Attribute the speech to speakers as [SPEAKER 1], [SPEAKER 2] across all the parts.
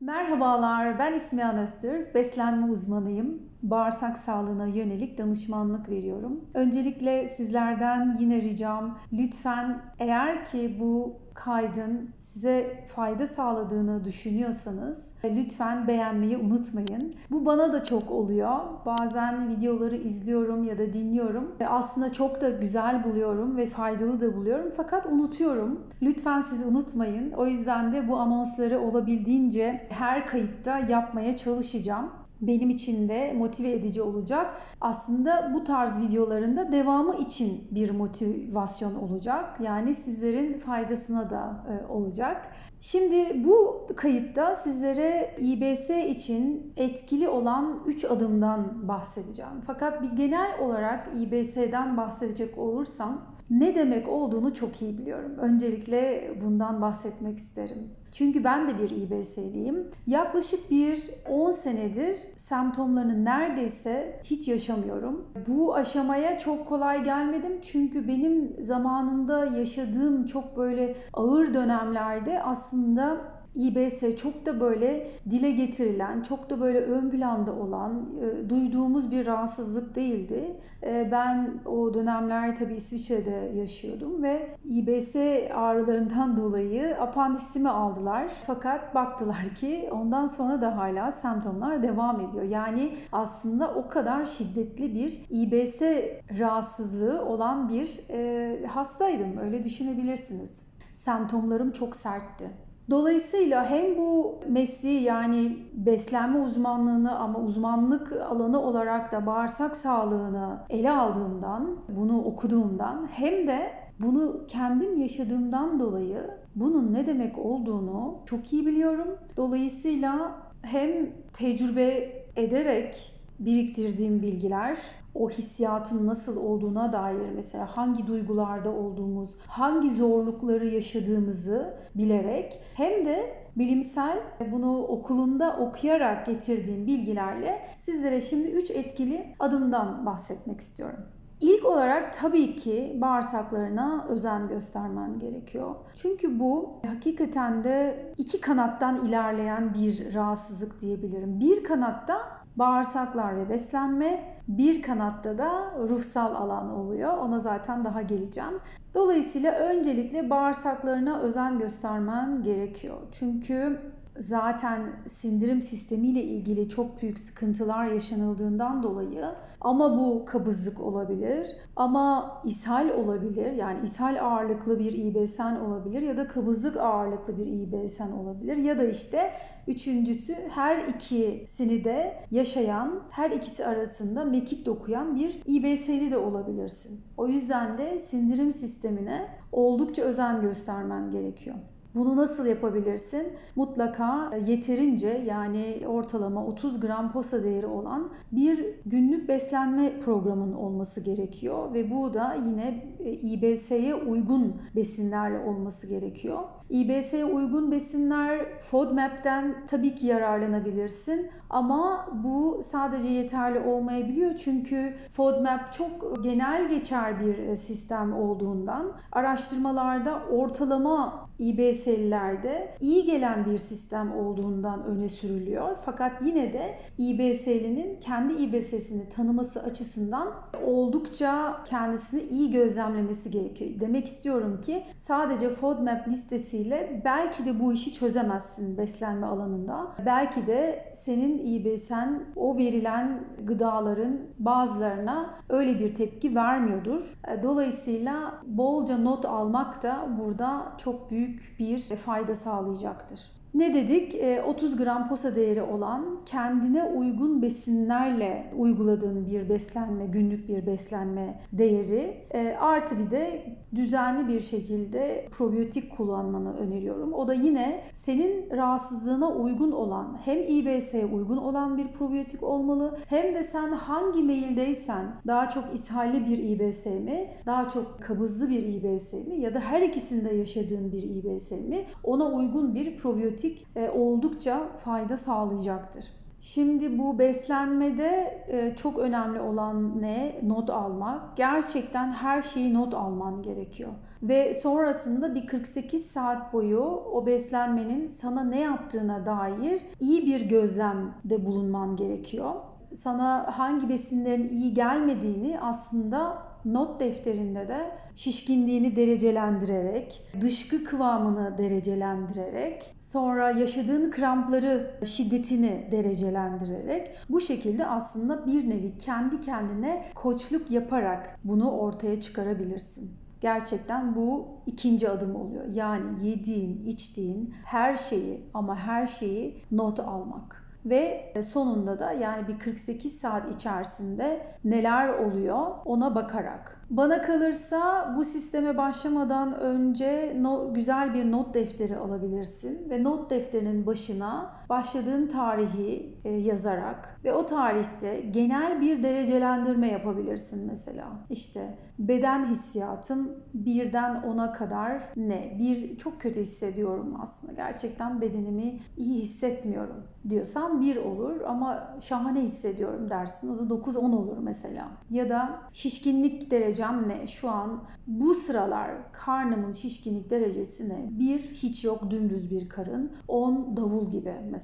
[SPEAKER 1] Merhabalar, ben İsmihan Öztürk, beslenme uzmanıyım. Bağırsak sağlığına yönelik danışmanlık veriyorum. Öncelikle sizlerden yine ricam lütfen eğer ki bu kaydın size fayda sağladığını düşünüyorsanız lütfen beğenmeyi unutmayın. Bu bana da çok oluyor. Bazen videoları izliyorum ya da dinliyorum ve aslında çok da güzel buluyorum ve faydalı da buluyorum fakat unutuyorum. Lütfen siz unutmayın. O yüzden de bu anonsları olabildiğince her kayıtta yapmaya çalışacağım benim için de motive edici olacak. Aslında bu tarz videolarında devamı için bir motivasyon olacak. Yani sizlerin faydasına da e, olacak. Şimdi bu kayıtta sizlere İBS için etkili olan 3 adımdan bahsedeceğim. Fakat bir genel olarak İBS'den bahsedecek olursam ne demek olduğunu çok iyi biliyorum. Öncelikle bundan bahsetmek isterim. Çünkü ben de bir İBS'liyim. Yaklaşık bir 10 senedir semptomlarını neredeyse hiç yaşamıyorum. Bu aşamaya çok kolay gelmedim çünkü benim zamanında yaşadığım çok böyle ağır dönemlerde aslında İBS çok da böyle dile getirilen, çok da böyle ön planda olan, e, duyduğumuz bir rahatsızlık değildi. E, ben o dönemler tabii İsviçre'de yaşıyordum ve İBS ağrılarından dolayı apandisimi aldılar. Fakat baktılar ki ondan sonra da hala semptomlar devam ediyor. Yani aslında o kadar şiddetli bir İBS rahatsızlığı olan bir e, hastaydım. Öyle düşünebilirsiniz. Semptomlarım çok sertti. Dolayısıyla hem bu mesleği yani beslenme uzmanlığını ama uzmanlık alanı olarak da bağırsak sağlığını ele aldığımdan, bunu okuduğumdan hem de bunu kendim yaşadığımdan dolayı bunun ne demek olduğunu çok iyi biliyorum. Dolayısıyla hem tecrübe ederek biriktirdiğim bilgiler, o hissiyatın nasıl olduğuna dair mesela hangi duygularda olduğumuz, hangi zorlukları yaşadığımızı bilerek hem de bilimsel bunu okulunda okuyarak getirdiğim bilgilerle sizlere şimdi 3 etkili adımdan bahsetmek istiyorum. İlk olarak tabii ki bağırsaklarına özen göstermen gerekiyor. Çünkü bu hakikaten de iki kanattan ilerleyen bir rahatsızlık diyebilirim. Bir kanatta bağırsaklar ve beslenme, bir kanatta da ruhsal alan oluyor. Ona zaten daha geleceğim. Dolayısıyla öncelikle bağırsaklarına özen göstermen gerekiyor. Çünkü zaten sindirim sistemiyle ilgili çok büyük sıkıntılar yaşanıldığından dolayı ama bu kabızlık olabilir ama ishal olabilir. Yani ishal ağırlıklı bir İBS'n olabilir ya da kabızlık ağırlıklı bir İBS'n olabilir ya da işte üçüncüsü her ikisini de yaşayan, her ikisi arasında mekik dokuyan bir İBS'li de olabilirsin. O yüzden de sindirim sistemine oldukça özen göstermen gerekiyor. Bunu nasıl yapabilirsin? Mutlaka yeterince yani ortalama 30 gram posa değeri olan bir günlük beslenme programın olması gerekiyor ve bu da yine e, İBS'ye uygun besinlerle olması gerekiyor. İBS'ye uygun besinler FODMAP'ten tabii ki yararlanabilirsin ama bu sadece yeterli olmayabiliyor çünkü FODMAP çok genel geçer bir e, sistem olduğundan araştırmalarda ortalama İBS'lilerde iyi gelen bir sistem olduğundan öne sürülüyor. Fakat yine de İBS'linin kendi İBS'sini tanıması açısından oldukça kendisini iyi gözlemlemesi gerekiyor. Demek istiyorum ki sadece FODMAP listesiyle belki de bu işi çözemezsin beslenme alanında. Belki de senin İBS'en o verilen gıdaların bazılarına öyle bir tepki vermiyordur. Dolayısıyla bolca not almak da burada çok büyük bir fayda sağlayacaktır. Ne dedik? 30 e, gram posa değeri olan kendine uygun besinlerle uyguladığın bir beslenme, günlük bir beslenme değeri e, artı bir de düzenli bir şekilde probiyotik kullanmanı öneriyorum. O da yine senin rahatsızlığına uygun olan hem İBS'ye uygun olan bir probiyotik olmalı hem de sen hangi meyildeysen daha çok ishalli bir İBS mi, daha çok kabızlı bir İBS mi ya da her ikisinde yaşadığın bir İBS mi ona uygun bir probiyotik e, oldukça fayda sağlayacaktır. Şimdi bu beslenmede e, çok önemli olan ne? Not almak. Gerçekten her şeyi not alman gerekiyor. Ve sonrasında bir 48 saat boyu o beslenmenin sana ne yaptığına dair iyi bir gözlemde bulunman gerekiyor. Sana hangi besinlerin iyi gelmediğini aslında not defterinde de şişkinliğini derecelendirerek, dışkı kıvamını derecelendirerek, sonra yaşadığın krampları şiddetini derecelendirerek bu şekilde aslında bir nevi kendi kendine koçluk yaparak bunu ortaya çıkarabilirsin. Gerçekten bu ikinci adım oluyor. Yani yediğin, içtiğin her şeyi ama her şeyi not almak ve sonunda da yani bir 48 saat içerisinde neler oluyor ona bakarak. Bana kalırsa bu sisteme başlamadan önce no, güzel bir not defteri alabilirsin ve not defterinin başına başladığın tarihi e, yazarak ve o tarihte genel bir derecelendirme yapabilirsin mesela. İşte beden hissiyatım birden ona kadar ne? Bir çok kötü hissediyorum aslında. Gerçekten bedenimi iyi hissetmiyorum diyorsan bir olur ama şahane hissediyorum dersin. O da 9-10 olur mesela. Ya da şişkinlik derecem ne? Şu an bu sıralar karnımın şişkinlik derecesi ne? Bir hiç yok dümdüz bir karın. 10 davul gibi mesela.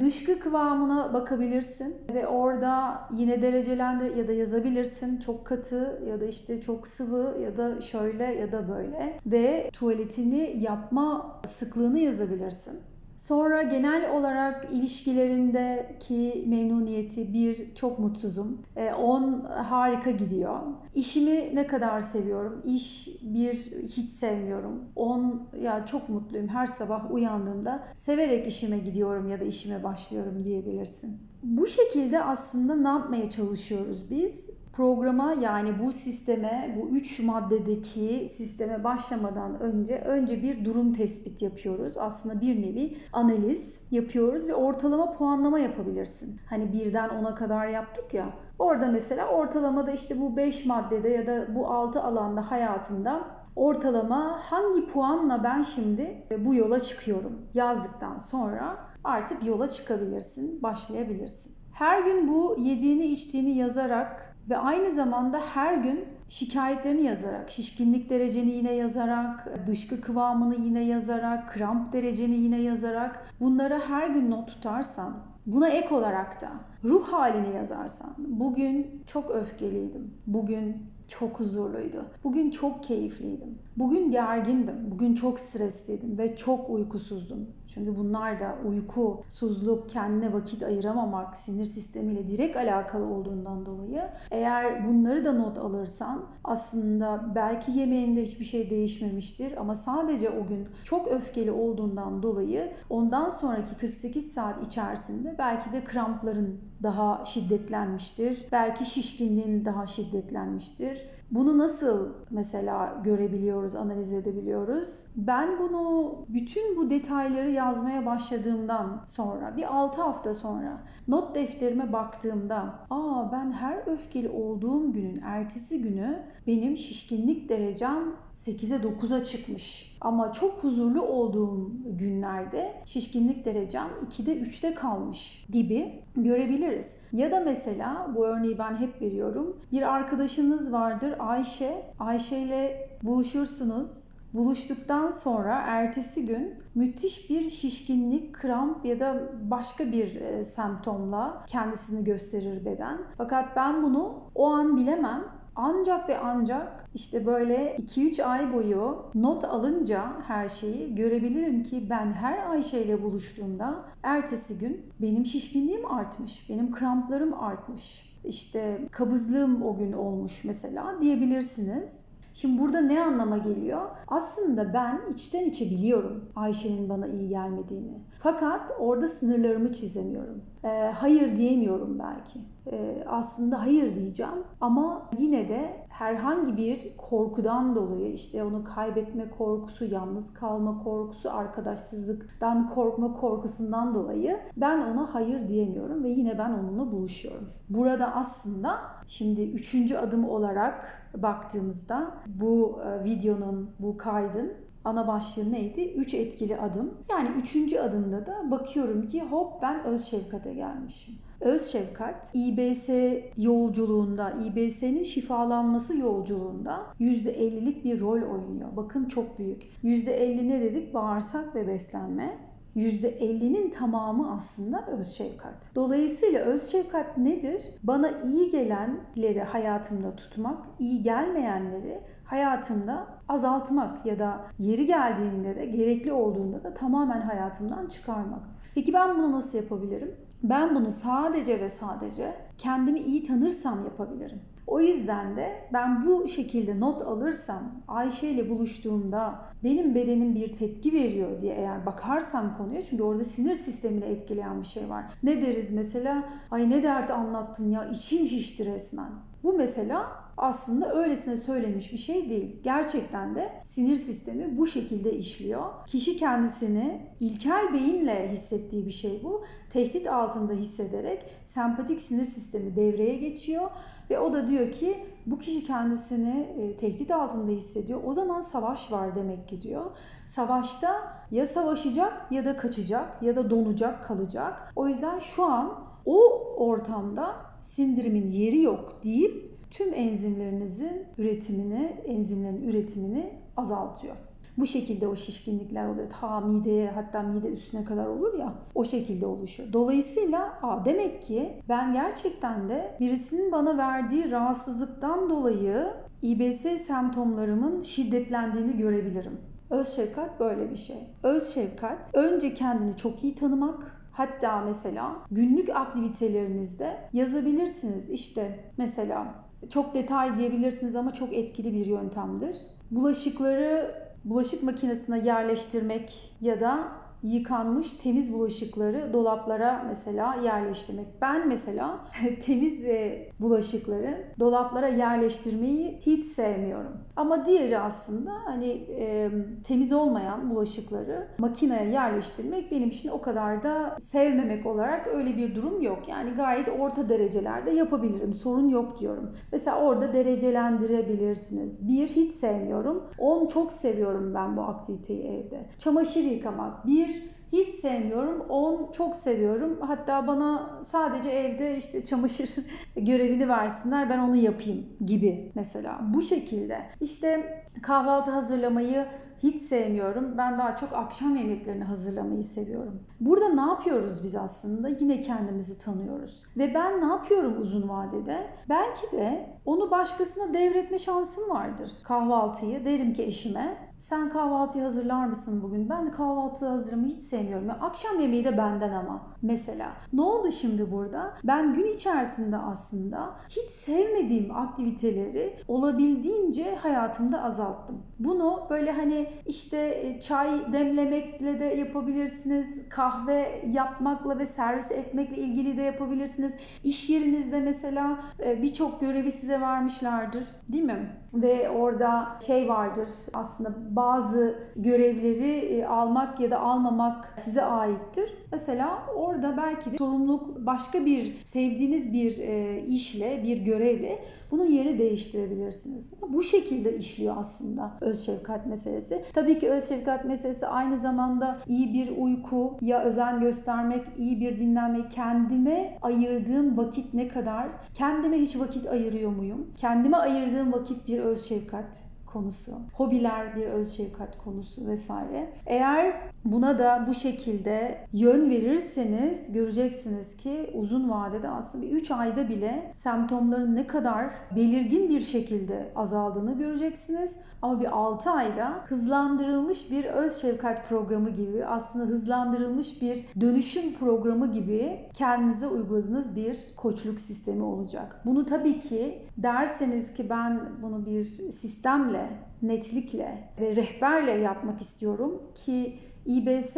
[SPEAKER 1] Dışkı kıvamına bakabilirsin ve orada yine derecelendir ya da yazabilirsin. Çok katı ya da işte çok sıvı ya da şöyle ya da böyle ve tuvaletini yapma sıklığını yazabilirsin. Sonra genel olarak ilişkilerindeki memnuniyeti bir çok mutsuzum. 10 e, harika gidiyor. İşimi ne kadar seviyorum. İş bir hiç sevmiyorum. 10 ya çok mutluyum. Her sabah uyandığımda severek işime gidiyorum ya da işime başlıyorum diyebilirsin. Bu şekilde aslında ne yapmaya çalışıyoruz biz? Programa yani bu sisteme, bu üç maddedeki sisteme başlamadan önce önce bir durum tespit yapıyoruz. Aslında bir nevi analiz yapıyoruz ve ortalama puanlama yapabilirsin. Hani birden ona kadar yaptık ya. Orada mesela ortalamada işte bu 5 maddede ya da bu 6 alanda hayatımda ortalama hangi puanla ben şimdi bu yola çıkıyorum yazdıktan sonra artık yola çıkabilirsin, başlayabilirsin. Her gün bu yediğini içtiğini yazarak ve aynı zamanda her gün şikayetlerini yazarak, şişkinlik dereceni yine yazarak, dışkı kıvamını yine yazarak, kramp dereceni yine yazarak bunları her gün not tutarsan, buna ek olarak da ruh halini yazarsan, bugün çok öfkeliydim, bugün çok huzurluydu. Bugün çok keyifliydim. Bugün gergindim. Bugün çok stresliydim ve çok uykusuzdum. Çünkü bunlar da uyku, suzluk, kendine vakit ayıramamak, sinir sistemiyle direkt alakalı olduğundan dolayı eğer bunları da not alırsan aslında belki yemeğinde hiçbir şey değişmemiştir ama sadece o gün çok öfkeli olduğundan dolayı ondan sonraki 48 saat içerisinde belki de krampların daha şiddetlenmiştir. Belki şişkinliğin daha şiddetlenmiştir. Bunu nasıl mesela görebiliyoruz, analiz edebiliyoruz? Ben bunu bütün bu detayları yazmaya başladığımdan sonra, bir 6 hafta sonra not defterime baktığımda, aa ben her öfkeli olduğum günün ertesi günü benim şişkinlik derecem 8'e 9'a çıkmış. Ama çok huzurlu olduğum günlerde şişkinlik derecem 2'de 3'te kalmış gibi görebiliriz. Ya da mesela bu örneği ben hep veriyorum. Bir arkadaşınız vardır Ayşe. Ayşe ile buluşursunuz. Buluştuktan sonra ertesi gün müthiş bir şişkinlik, kramp ya da başka bir e, semptomla kendisini gösterir beden. Fakat ben bunu o an bilemem ancak ve ancak işte böyle 2-3 ay boyu not alınca her şeyi görebilirim ki ben her Ayşe ile buluştuğumda ertesi gün benim şişkinliğim artmış, benim kramplarım artmış. İşte kabızlığım o gün olmuş mesela diyebilirsiniz. Şimdi burada ne anlama geliyor? Aslında ben içten içe biliyorum Ayşe'nin bana iyi gelmediğini. Fakat orada sınırlarımı çizemiyorum. E, hayır diyemiyorum belki. E, aslında hayır diyeceğim ama yine de herhangi bir korkudan dolayı işte onu kaybetme korkusu, yalnız kalma korkusu, arkadaşsızlıktan korkma korkusundan dolayı ben ona hayır diyemiyorum ve yine ben onunla buluşuyorum. Burada aslında şimdi üçüncü adım olarak baktığımızda bu e, videonun, bu kaydın ana başlığı neydi? Üç etkili adım. Yani üçüncü adımda da bakıyorum ki hop ben öz şefkate gelmişim. Öz şefkat İBS yolculuğunda, İBS'nin şifalanması yolculuğunda %50'lik bir rol oynuyor. Bakın çok büyük. %50 ne dedik? Bağırsak ve beslenme. %50'nin tamamı aslında öz şefkat. Dolayısıyla öz şefkat nedir? Bana iyi gelenleri hayatımda tutmak, iyi gelmeyenleri hayatımda azaltmak ya da yeri geldiğinde de gerekli olduğunda da tamamen hayatımdan çıkarmak. Peki ben bunu nasıl yapabilirim? Ben bunu sadece ve sadece kendimi iyi tanırsam yapabilirim. O yüzden de ben bu şekilde not alırsam, Ayşe ile buluştuğumda benim bedenim bir tepki veriyor diye eğer bakarsam konuya çünkü orada sinir sistemini etkileyen bir şey var. Ne deriz mesela? Ay ne derdi anlattın ya içim şişti resmen. Bu mesela aslında öylesine söylenmiş bir şey değil. Gerçekten de sinir sistemi bu şekilde işliyor. Kişi kendisini ilkel beyinle hissettiği bir şey bu. Tehdit altında hissederek sempatik sinir sistemi devreye geçiyor ve o da diyor ki bu kişi kendisini e, tehdit altında hissediyor. O zaman savaş var demek ki diyor. Savaşta ya savaşacak ya da kaçacak ya da donacak kalacak. O yüzden şu an o ortamda sindirimin yeri yok deyip tüm enzimlerinizin üretimini, enzimlerin üretimini azaltıyor. Bu şekilde o şişkinlikler oluyor. Ta mideye hatta mide üstüne kadar olur ya o şekilde oluşuyor. Dolayısıyla aa, demek ki ben gerçekten de birisinin bana verdiği rahatsızlıktan dolayı İBS semptomlarımın şiddetlendiğini görebilirim. Öz şefkat böyle bir şey. Öz şefkat önce kendini çok iyi tanımak, Hatta mesela günlük aktivitelerinizde yazabilirsiniz. İşte mesela çok detay diyebilirsiniz ama çok etkili bir yöntemdir. Bulaşıkları bulaşık makinesine yerleştirmek ya da yıkanmış temiz bulaşıkları dolaplara mesela yerleştirmek. Ben mesela temiz e, bulaşıkları dolaplara yerleştirmeyi hiç sevmiyorum. Ama diğeri aslında hani e, temiz olmayan bulaşıkları makineye yerleştirmek benim için o kadar da sevmemek olarak öyle bir durum yok. Yani gayet orta derecelerde yapabilirim. Sorun yok diyorum. Mesela orada derecelendirebilirsiniz. Bir hiç sevmiyorum. On çok seviyorum ben bu aktiviteyi evde. Çamaşır yıkamak. Bir hiç sevmiyorum. 10 çok seviyorum. Hatta bana sadece evde işte çamaşır görevini versinler ben onu yapayım gibi mesela. Bu şekilde. İşte kahvaltı hazırlamayı hiç sevmiyorum. Ben daha çok akşam yemeklerini hazırlamayı seviyorum. Burada ne yapıyoruz biz aslında? Yine kendimizi tanıyoruz. Ve ben ne yapıyorum uzun vadede? Belki de onu başkasına devretme şansım vardır. Kahvaltıyı derim ki eşime sen kahvaltıyı hazırlar mısın bugün? Ben de kahvaltı hazırlamayı hiç sevmiyorum. akşam yemeği de benden ama. Mesela ne oldu şimdi burada? Ben gün içerisinde aslında hiç sevmediğim aktiviteleri olabildiğince hayatımda azalttım. Bunu böyle hani işte e, çay demlemekle de yapabilirsiniz. Kahve yapmakla ve servis etmekle ilgili de yapabilirsiniz. İş yerinizde mesela e, birçok görevi size vermişlerdir. Değil mi? Ve orada şey vardır aslında bazı görevleri e, almak ya da almamak size aittir. Mesela orada belki de sorumluluk başka bir sevdiğiniz bir e, işle, bir görevle bunun yeri değiştirebilirsiniz. Bu şekilde işliyor aslında öz şefkat meselesi. Tabii ki öz şefkat meselesi aynı zamanda iyi bir uyku ya özen göstermek, iyi bir dinlenme, kendime ayırdığım vakit ne kadar, kendime hiç vakit ayırıyor muyum? Kendime ayırdığım vakit bir öz şefkat konusu, hobiler bir öz şefkat konusu vesaire. Eğer buna da bu şekilde yön verirseniz göreceksiniz ki uzun vadede aslında bir 3 ayda bile semptomların ne kadar belirgin bir şekilde azaldığını göreceksiniz. Ama bir 6 ayda hızlandırılmış bir öz şefkat programı gibi aslında hızlandırılmış bir dönüşüm programı gibi kendinize uyguladığınız bir koçluk sistemi olacak. Bunu tabii ki derseniz ki ben bunu bir sistemle, netlikle ve rehberle yapmak istiyorum ki İBS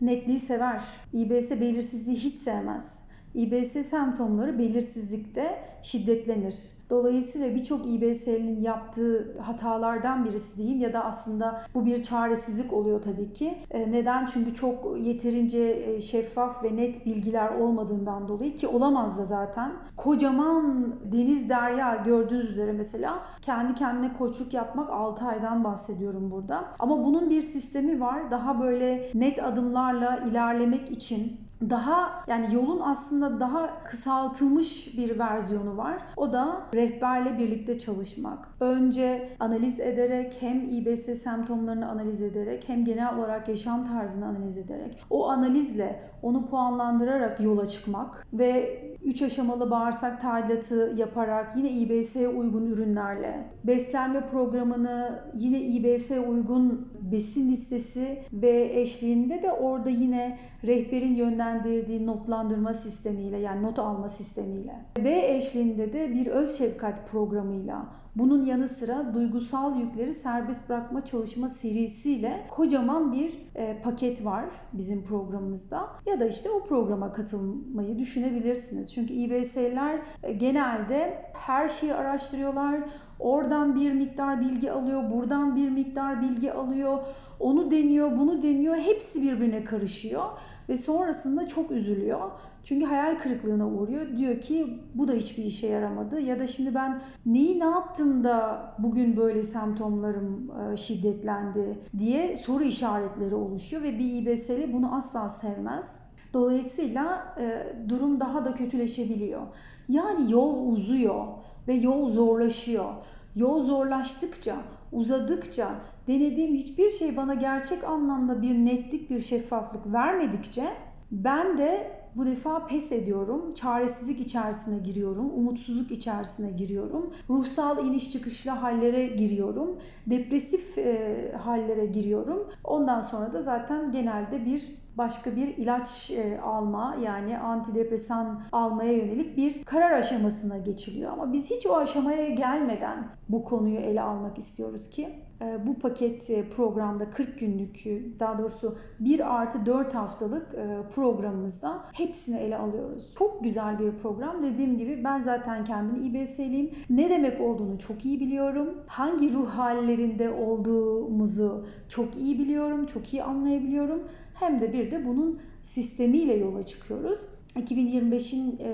[SPEAKER 1] netliği sever. İBS belirsizliği hiç sevmez. İBS semptomları belirsizlikte şiddetlenir. Dolayısıyla birçok İBS'linin yaptığı hatalardan birisi diyeyim ya da aslında bu bir çaresizlik oluyor tabii ki. E, Neden? Çünkü çok yeterince e, şeffaf ve net bilgiler olmadığından dolayı ki olamaz da zaten. Kocaman deniz derya gördüğünüz üzere mesela kendi kendine koçluk yapmak 6 aydan bahsediyorum burada. Ama bunun bir sistemi var. Daha böyle net adımlarla ilerlemek için daha yani yolun aslında daha kısaltılmış bir versiyonu var. O da rehberle birlikte çalışmak. Önce analiz ederek hem İBS semptomlarını analiz ederek hem genel olarak yaşam tarzını analiz ederek o analizle onu puanlandırarak yola çıkmak ve 3 aşamalı bağırsak tadilatı yaparak yine İBS'ye uygun ürünlerle beslenme programını yine İBS'ye uygun besin listesi ve eşliğinde de orada yine rehberin yönlendirdiği notlandırma sistemiyle yani not alma sistemiyle ve eşliğinde de bir öz şefkat programıyla bunun yanı sıra duygusal yükleri serbest bırakma çalışma serisiyle kocaman bir e, paket var bizim programımızda. Ya da işte o programa katılmayı düşünebilirsiniz. Çünkü İBS'ler e, genelde her şeyi araştırıyorlar. Oradan bir miktar bilgi alıyor, buradan bir miktar bilgi alıyor. Onu deniyor, bunu deniyor. Hepsi birbirine karışıyor ve sonrasında çok üzülüyor. Çünkü hayal kırıklığına uğruyor. Diyor ki bu da hiçbir işe yaramadı ya da şimdi ben neyi ne yaptım da bugün böyle semptomlarım e, şiddetlendi diye soru işaretleri oluşuyor ve bir İBS'li bunu asla sevmez. Dolayısıyla e, durum daha da kötüleşebiliyor. Yani yol uzuyor ve yol zorlaşıyor. Yol zorlaştıkça, uzadıkça denediğim hiçbir şey bana gerçek anlamda bir netlik, bir şeffaflık vermedikçe ben de bu defa pes ediyorum. Çaresizlik içerisine giriyorum. Umutsuzluk içerisine giriyorum. Ruhsal iniş çıkışlı hallere giriyorum. Depresif e, hallere giriyorum. Ondan sonra da zaten genelde bir başka bir ilaç e, alma yani antidepresan almaya yönelik bir karar aşamasına geçiliyor. Ama biz hiç o aşamaya gelmeden bu konuyu ele almak istiyoruz ki bu paket e, programda 40 günlük daha doğrusu 1 artı 4 haftalık programımızda hepsini ele alıyoruz. Çok güzel bir program. Dediğim gibi ben zaten kendim İBS'liyim. Ne demek olduğunu çok iyi biliyorum. Hangi ruh hallerinde olduğumuzu çok iyi biliyorum. Çok iyi anlayabiliyorum. Hem de bir de bunun sistemiyle yola çıkıyoruz. 2025'in e,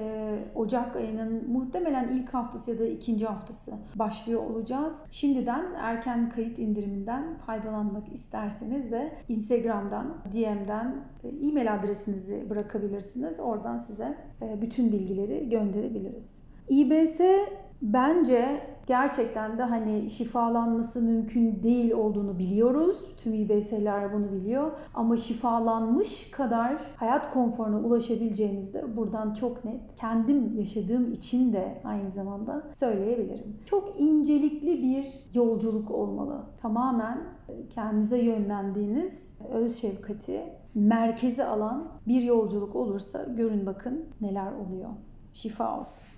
[SPEAKER 1] Ocak ayının muhtemelen ilk haftası ya da ikinci haftası başlıyor olacağız. Şimdiden erken kayıt indiriminden faydalanmak isterseniz de Instagram'dan, DM'den e, e-mail adresinizi bırakabilirsiniz. Oradan size e, bütün bilgileri gönderebiliriz. İBS Bence gerçekten de hani şifalanması mümkün değil olduğunu biliyoruz. Tüm İBS'ler bunu biliyor. Ama şifalanmış kadar hayat konforuna ulaşabileceğimizi de buradan çok net kendim yaşadığım için de aynı zamanda söyleyebilirim. Çok incelikli bir yolculuk olmalı. Tamamen kendinize yönlendiğiniz öz şefkati merkeze alan bir yolculuk olursa görün bakın neler oluyor. Şifa olsun.